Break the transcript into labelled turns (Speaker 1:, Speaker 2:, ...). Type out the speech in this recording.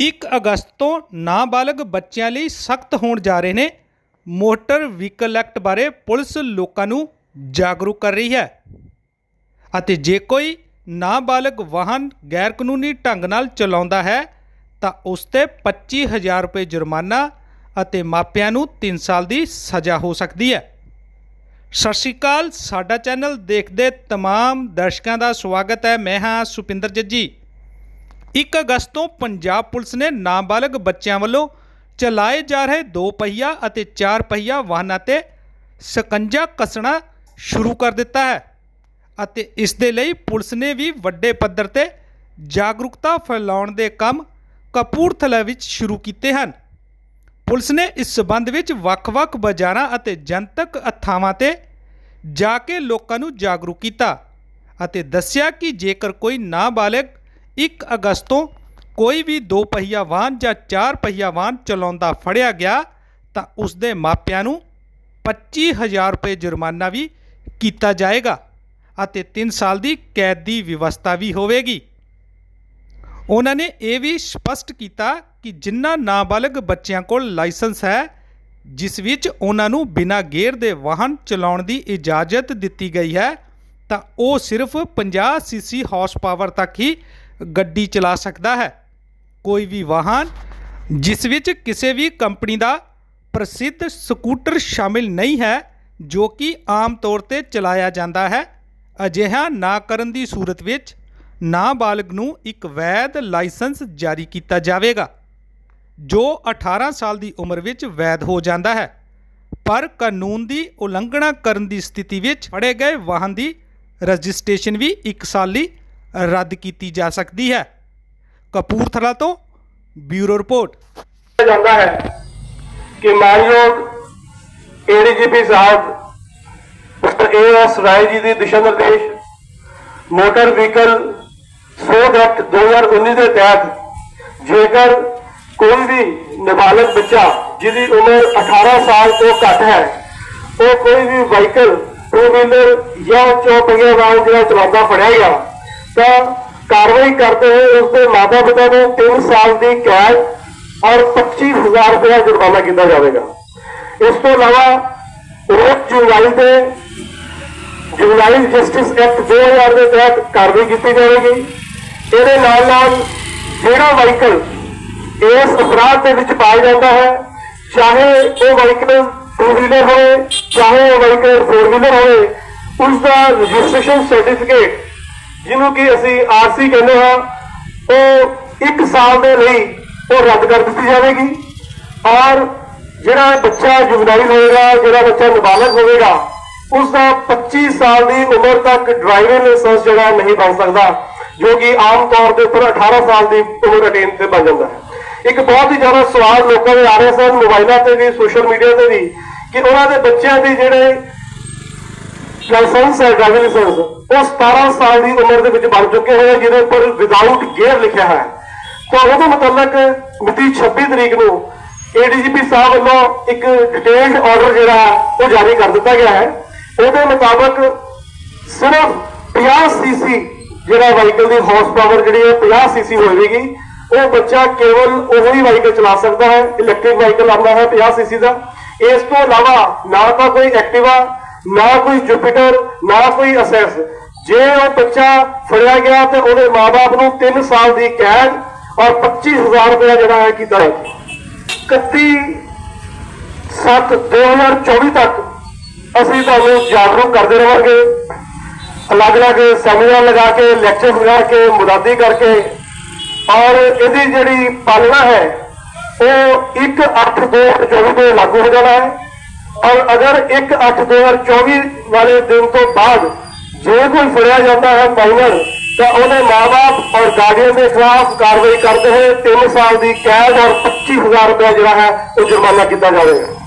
Speaker 1: 1 ਅਗਸਤ ਤੋਂ ਨਾਬਾਲਗ ਬੱਚਿਆਂ ਲਈ ਸਖਤ ਹੋਣ ਜਾ ਰਹੇ ਨੇ। ਮੋਟਰ ਵਹੀਕਲ ਐਕਟ ਬਾਰੇ ਪੁਲਿਸ ਲੋਕਾਂ ਨੂੰ ਜਾਗਰੂਕ ਕਰ ਰਹੀ ਹੈ। ਅਤੇ ਜੇ ਕੋਈ ਨਾਬਾਲਗ ਵਾਹਨ ਗੈਰ ਕਾਨੂੰਨੀ ਢੰਗ ਨਾਲ ਚਲਾਉਂਦਾ ਹੈ, ਤਾਂ ਉਸ ਤੇ 25000 ਰੁਪਏ ਜੁਰਮਾਨਾ ਅਤੇ ਮਾਪਿਆਂ ਨੂੰ 3 ਸਾਲ ਦੀ ਸਜ਼ਾ ਹੋ ਸਕਦੀ ਹੈ। ਸਤਿ ਸ਼੍ਰੀ ਅਕਾਲ, ਸਾਡਾ ਚੈਨਲ ਦੇਖਦੇ ਤਮਾਮ ਦਰਸ਼ਕਾਂ ਦਾ ਸਵਾਗਤ ਹੈ। ਮੈਂ ਹਾਂ ਸੁਪਿੰਦਰ ਜੱਜੀ। 1 ਅਗਸਤ ਤੋਂ ਪੰਜਾਬ ਪੁਲਿਸ ਨੇ ਨਾਬਾਲਗ ਬੱਚਿਆਂ ਵੱਲੋਂ ਚਲਾਏ ਜਾ ਰਹੇ ਦੋ ਪਹੀਆ ਅਤੇ ਚਾਰ ਪਹੀਆ ਵਾਹਨਾਂ ਤੇ ਸਕੰਜਾ ਕੱਸਣਾ ਸ਼ੁਰੂ ਕਰ ਦਿੱਤਾ ਹੈ ਅਤੇ ਇਸ ਦੇ ਲਈ ਪੁਲਿਸ ਨੇ ਵੀ ਵੱਡੇ ਪੱਧਰ ਤੇ ਜਾਗਰੂਕਤਾ ਫੈਲਾਉਣ ਦੇ ਕੰਮ ਕਪੂਰਥਲਾ ਵਿੱਚ ਸ਼ੁਰੂ ਕੀਤੇ ਹਨ। ਪੁਲਿਸ ਨੇ ਇਸ ਸਬੰਧ ਵਿੱਚ ਵੱਖ-ਵੱਖ ਬਾਜ਼ਾਰਾਂ ਅਤੇ ਜਨਤਕ ਥਾਵਾਂ ਤੇ ਜਾ ਕੇ ਲੋਕਾਂ ਨੂੰ ਜਾਗਰੂਕ ਕੀਤਾ ਅਤੇ ਦੱਸਿਆ ਕਿ ਜੇਕਰ ਕੋਈ ਨਾਬਾਲਗ 1 ਅਗਸਤ ਤੋਂ ਕੋਈ ਵੀ ਦੋ ਪਹੀਆ ਵਾਹਨ ਜਾਂ ਚਾਰ ਪਹੀਆ ਵਾਹਨ ਚਲਾਉਂਦਾ ਫੜਿਆ ਗਿਆ, ਤਾਂ ਉਸ ਦੇ ਮਾਪਿਆਂ ਨੂੰ 25000 ਰੁਪਏ ਜੁਰਮਾਨਾ ਵੀ ਕੀਤਾ ਜਾਏਗਾ ਅਤੇ 3 ਸਾਲ ਦੀ ਕੈਦ ਦੀ ਵਿਵਸਥਾ ਵੀ ਹੋਵੇਗੀ। ਉਹਨਾਂ ਨੇ ਇਹ ਵੀ ਸਪਸ਼ਟ ਕੀਤਾ ਕਿ ਜਿਨ੍ਹਾਂ ਨਾਬਾਲਗ ਬੱਚਿਆਂ ਕੋਲ ਲਾਇਸੈਂਸ ਹੈ, ਜਿਸ ਵਿੱਚ ਉਹਨਾਂ ਨੂੰ ਬਿਨਾਂ ਗੇਅਰ ਦੇ ਵਾਹਨ ਚਲਾਉਣ ਦੀ ਇਜਾਜ਼ਤ ਦਿੱਤੀ ਗਈ ਹੈ, ਤਾਂ ਉਹ ਸਿਰਫ 50 ਸੀਸੀ ਹਾਰਸ ਪਾਵਰ ਤੱਕ ਹੀ ਗੱਡੀ ਚਲਾ ਸਕਦਾ ਹੈ। ਕੋਈ ਵੀ ਵਾਹਨ ਜਿਸ ਵਿੱਚ ਕਿਸੇ ਵੀ ਕੰਪਨੀ ਦਾ ਪ੍ਰਸਿੱਧ ਸਕੂਟਰ ਸ਼ਾਮਿਲ ਨਹੀਂ ਹੈ, ਜੋ ਕਿ ਆਮ ਤੌਰ ਤੇ ਚਲਾਇਆ ਜਾਂਦਾ ਹੈ, ਅਜਿਹਾ ਨਾ ਕਰਨ ਦੀ ਸੂਰਤ ਵਿੱਚ ਨਾਬਾਲਗ ਨੂੰ ਇੱਕ ਵੈਧ ਲਾਇਸੈਂਸ ਜਾਰੀ ਕੀਤਾ ਜਾਵੇਗਾ, ਜੋ 18 ਸਾਲ ਦੀ ਉਮਰ ਵਿੱਚ ਵੈਧ ਹੋ ਜਾਂਦਾ ਹੈ। ਪਰ ਕਾਨੂੰਨ ਦੀ ਉਲੰਘਣਾ ਕਰਨ ਦੀ ਸਥਿਤੀ ਵਿੱਚ ਫੜੇ ਗਏ ਵਾਹਨ ਦੀ ਰਜਿਸਟ੍ਰੇਸ਼ਨ ਵੀ 1 ਸਾਲ ਲਈ ਰੱਦ ਕੀਤੀ ਜਾ ਸਕਦੀ ਹੈ ਕਪੂਰਥਲਾ ਤੋਂ ਬਿਊਰੋ ਰਿਪੋਰਟ
Speaker 2: ਕਿਹਾ ਜਾਂਦਾ ਹੈ ਕਿ ਮਾਨਯੋਗ ADGP Sahib mister A S Rai ji ਦੇ ਦਿਸ਼ਾ ਨਿਰਦੇਸ਼ ਮੋਟਰ ਵਹੀਕਲ ਸੋਧ ਐਕਟ 2019 ਦੇ ਤਹਿਤ ਜੇਕਰ ਕੋਈ ਵੀ ਨਾਬਾਲਗ ਬੱਚਾ ਜਿਹਦੀ ਉਮਰ 18 ਸਾਲ ਤੋਂ ਘੱਟ ਹੈ ਉਹ ਕੋਈ ਵੀ ਵਹੀਕਲ ਟੂ ਵੀਲਰ ਜਾਂ ਚੌਪਹੀਆ ਵਾਹਨ ਜਿਹੜਾ ਚਲਾਉਂਦਾ ਫੜਿਆ ਗਿਆ ਤਾਂ ਕਾਰਵਾਈ ਕਰਦੇ ਹੋਏ ਉਸ ਦੇ ਮਾਤਾ ਪਿਤਾ ਨੂੰ 3 ਸਾਲ ਦੀ ਕੈਦ ਔਰ 25000 ਰੁਪਏ ਜੁਰਮਾਨਾ ਕੀਤਾ ਜਾਵੇਗਾ। ਇਸ ਤੋਂ ਇਲਾਵਾ ਰੋਜ਼ ਜੁਲਾਈ ਦੇ ਜੁਲਾਈ ਜਸਟਿਸ ਐਕਟ 2000 ਦੇ ਤਹਿਤ ਕਾਰਵਾਈ ਕੀਤੀ ਜਾਵੇਗੀ। ਇਹਦੇ ਨਾਲ ਨਾਲ ਜਿਹੜਾ ਵਾਹੀਕਲ ਇਸ ਅਪਰਾਧ ਦੇ ਵਿੱਚ ਪਾਇਆ ਜਾਂਦਾ ਹੈ, ਚਾਹੇ ਉਹ ਵਾਹੀਕਲ ਟੂ ਵੀਲਰ ਹੋਵੇ, ਚਾਹੇ ਉਹ ਵਾਹੀਕਲ ਫੋਰ ਵੀਲਰ ਹੋਵੇ ਉਸ ਦਾ ਰਜਿਸਟ੍ਰੇਸ਼ਨ ਸਰਟੀਫਿਕੇਟ ਜਿਹਨੂੰ ਕਿ ਅਸੀਂ ਆਰਸੀ ਕਹਿੰਦੇ ਹਾਂ, ਉਹ 1 ਸਾਲ ਦੇ ਲਈ ਉਹ ਰੱਦ ਕਰ ਦਿੱਤੀ ਜਾਵੇਗੀ। ਔਰ ਜਿਹੜਾ ਬੱਚਾ ਜੁਵਨਾਈਲ ਹੋਵੇਗਾ ਜਿਹੜਾ ਬੱਚਾ ਨਾਬਾਲਗ ਹੋਵੇਗਾ ਉਸ ਦਾ 25 ਸਾਲ ਦੀ ਉਮਰ ਤੱਕ ਡਰਾਈਵਿੰਗ ਲਾਇਸੈਂਸ ਜਿਹੜਾ ਨਹੀਂ ਬਣ ਸਕਦਾ, ਜੋ ਕਿ ਆਮ ਤੌਰ ਦੇ ਉੱਪਰ 18 ਸਾਲ ਦੀ ਉਮਰ ਅਟੇਨ ਤੇ ਬਣ ਜਾਂਦਾ ਹੈ। ਇੱਕ ਬਹੁਤ ਹੀ ਜ਼ਿਆਦਾ ਸਵਾਲ ਲੋਕਾਂ ਦੇ ਆ ਰਹੇ ਸਨ, ਮੋਬਾਈਲਾਂ ਤੇ ਵੀ, ਸੋਸ਼ਲ ਮੀਡੀਆ ਤੇ ਵੀ, ਕਿ ਉਹਨਾਂ ਦੇ ਬੱਚਿਆਂ ਦੀ ਜਿਹੜੇ ਲਾਇਸੈਂਸ ਹੈ ਡਰਾਈਵਿੰਗ ਲਾਇਸੈਂਸ ਉਹ 17 ਸਾਲ ਦੀ ਉਮਰ ਦੇ ਵਿੱਚ ਬਣ ਚੁੱਕੇ ਹੋਏ ਜਿਹਦੇ ਉੱਪਰ ਵਿਦਆਊਟ ਗੇਅਰ ਲਿਖਿਆ ਹੈ। ਤਾਂ ਉਹਦੇ ਮੁਤਲਕ ਮਿਤੀ 26 ਤਰੀਕ ਨੂੰ ਏਡੀਜੀਪੀ ਸਾਹਿਬ ਵੱਲੋਂ ਇੱਕ ਡਿਟੇਲਡ ਆਰਡਰ ਜਿਹੜਾ ਹੈ, ਉਹ ਜਾਰੀ ਕਰ ਦਿੱਤਾ ਗਿਆ ਹੈ। ਉਹਦੇ ਮੁਤਾਬਕ ਸਿਰਫ 50 ਸੀਸੀ ਜਿਹੜਾ ਵਾਹੀਕਲ ਦੀ ਹਾਰਸ ਪਾਵਰ ਜਿਹੜੀ ਹੈ 50 ਸੀਸੀ ਹੋਵੇਗੀ। ਉਹ ਬੱਚਾ ਕੇਵਲ ਉਹੀ ਵਾਹੀਕਲ ਚਲਾ ਸਕਦਾ ਹੈ ਇਲੈਕਟ੍ਰਿਕ ਵਾਹੀਕਲ ਆਉਂਦਾ ਹੈ 50 ਸੀਸੀ ਦਾ। ਇਸ ਤੋਂ ਇਲਾਵਾ ਨਾ ਤਾਂ ਕੋਈ ਐਕਟਿਵਾ ਨਾ ਕੋਈ ਜੁਪੀਟਰ ਨਾ ਕੋਈ ਅਸੈਸ ਜੇ ਉਹ ਬੱਚਾ ਫੜਿਆ ਗਿਆ ਤੇ ਉਹਦੇ ਮਾਪੇ ਨੂੰ 3 ਸਾਲ ਦੀ ਕੈਦ ਔਰ 25000 ਰੁਪਏ ਜਿਹੜਾ ਹੈ ਕੀਤਾ ਹੈ 31 7 2024 ਤੱਕ ਅਸੀਂ ਤੁਹਾਨੂੰ ਜਾਗਰੂਕ ਕਰਦੇ ਰਹਾਂਗੇ ਅਲੱਗ-ਅਲੱਗ ਸੈਮੀਨਾਰ ਲਗਾ ਕੇ, ਲੈਕਚਰ ਲਗਾ ਕੇ ਮੁਦਾਦੀ ਕਰਕੇ ਔਰ ਇਹਦੀ ਜਿਹੜੀ ਪਾਲਣਾ ਹੈ, ਉਹ 1 8 2024 ਤੋਂ ਲਾਗੂ ਹੋ ਜਾਣਾ ਹੈ। ਔਰ ਅਗਰ 1 8 2024 ਵਾਲੇ ਦਿਨ ਤੋਂ ਬਾਅਦ ਜੇ ਕੋਈ ਫੜਿਆ ਜਾਂਦਾ ਹੈ ਮਾਈਨਰ ਤਾਂ ਉਹਦੇ ਮਾਪੇ ਔਰ ਗਾਰਡੀਅਨ ਦੇ ਖਿਲਾਫ ਕਾਰਵਾਈ ਕਰਦੇ ਹੋਏ 3 ਸਾਲ ਦੀ ਕੈਦ ਔਰ 25000 ਰੁਪਏ ਜਿਹੜਾ ਹੈ ਉਹ ਜੁਰਮਾਨਾ ਕੀਤਾ ਜਾਵੇਗਾ।